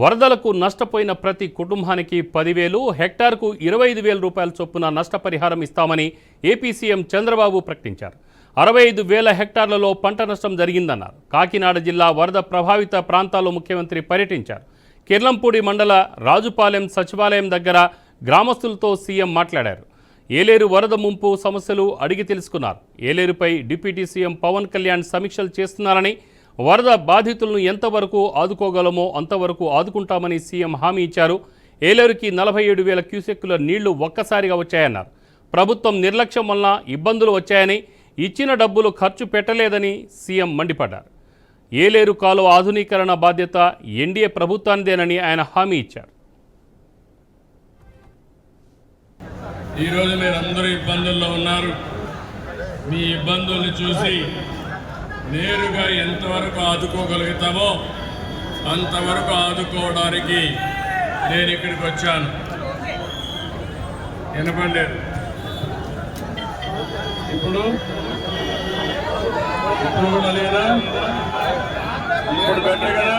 వరదలకు నష్టపోయిన ప్రతి కుటుంబానికి పదివేలు హెక్టార్కు ఇరవై ఐదు వేల రూపాయల చొప్పున నష్టపరిహారం ఇస్తామని ఏపీ సీఎం చంద్రబాబు ప్రకటించారు. అరవై ఐదు వేల హెక్టార్లలో పంట నష్టం జరిగిందన్నారు. కాకినాడ జిల్లా వరద ప్రభావిత ప్రాంతాల్లో ముఖ్యమంత్రి పర్యటించారు. కిర్లంపూడి మండల రాజుపాలెం సచివాలయం దగ్గర గ్రామస్తులతో సీఎం మాట్లాడారు. ఏలేరు వరద ముంపు సమస్యలు అడిగి తెలుసుకున్నారు. ఏలేరుపై డిప్యూటీ సీఎం పవన్ కళ్యాణ్ సమీక్షలు చేస్తున్నారని వరద బాధితులను ఎంతవరకు ఆదుకోగలమో అంతవరకు ఆదుకుంటామని సీఎం హామీ ఇచ్చారు. ఏలేరుకి నలభై ఏడు వేల క్యూసెక్కుల నీళ్ళు ఒక్కసారిగా వచ్చాయన్నారు. ప్రభుత్వం నిర్లక్ష్యం వలన ఇబ్బందులు వచ్చాయని ఇచ్చిన డబ్బులు ఖర్చు పెట్టలేదని సీఎం మండిపడ్డారు. ఏలేరు కాలువ ఆధునీకరణ బాధ్యత ఎన్డీఏ ప్రభుత్వానిదేనని ఆయన హామీ ఇచ్చారు. ఈరోజు మీరు అందరూ ఇబ్బందుల్లో ఉన్నారు. మీ ఇబ్బందుల్ని చూసి నేరుగా ఎంతవరకు ఆదుకోగలుగుతామో అంతవరకు ఆదుకోవడానికి నేను ఇక్కడికి వచ్చాను. వినపండి ఇప్పుడు? ఇప్పుడు కూడా లేదా ఇప్పుడు బెటర్ కదా?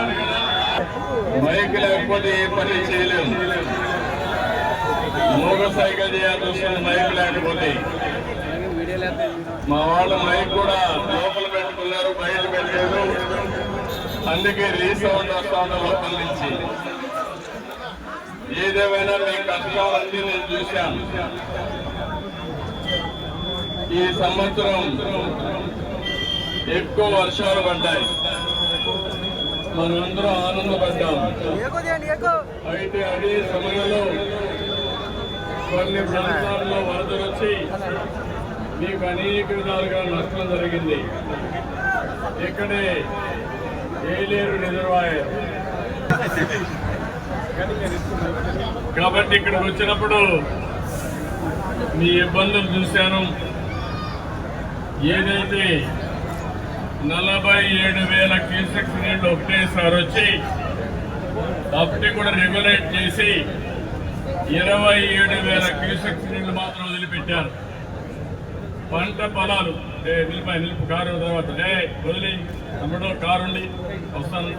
మైక్ లేకపోతే ఏ పని చేయలేము. మోటార్ సైకిల్ చేయాల్సి వస్తుంది మైక్ లేకపోతే. మా వాళ్ళ మైక్ కూడా అందుకే రీసౌండ్ లోపల నుంచి ఏదేమైనా మీ కష్టాలన్నీ నేను చూశాను. ఈ సంవత్సరం ఎక్కువ వర్షాలు పడ్డాయి. మనందరం ఆనందపడ్డాం. అయితే అదే సమయంలో కొన్ని ప్రాంతాల్లో వరదలు వచ్చి మీకు అనేక విధాలుగా నష్టం జరిగింది. ఇక్కడే ఏలేరు రిజర్వాయర్ కాబట్టి ఇక్కడికి వచ్చినప్పుడు మీ ఇబ్బందులు చూశాను. ఏదైతే నలభై ఏడు వేల క్యూసెక్స్ నీళ్ళు ఒకటేసారి వచ్చి అప్పటి కూడా రెగ్యులేట్ చేసి ఇరవై ఏడు వేల క్యూసెక్స్ నీళ్ళు మాత్రం వదిలిపెట్టారు. పంట పొలాలు. ఏ నిలిపాయి నిలుపు. కారు తర్వాత. ఏ వదిలి తమ్ముడు కారు ఉండి వస్తాను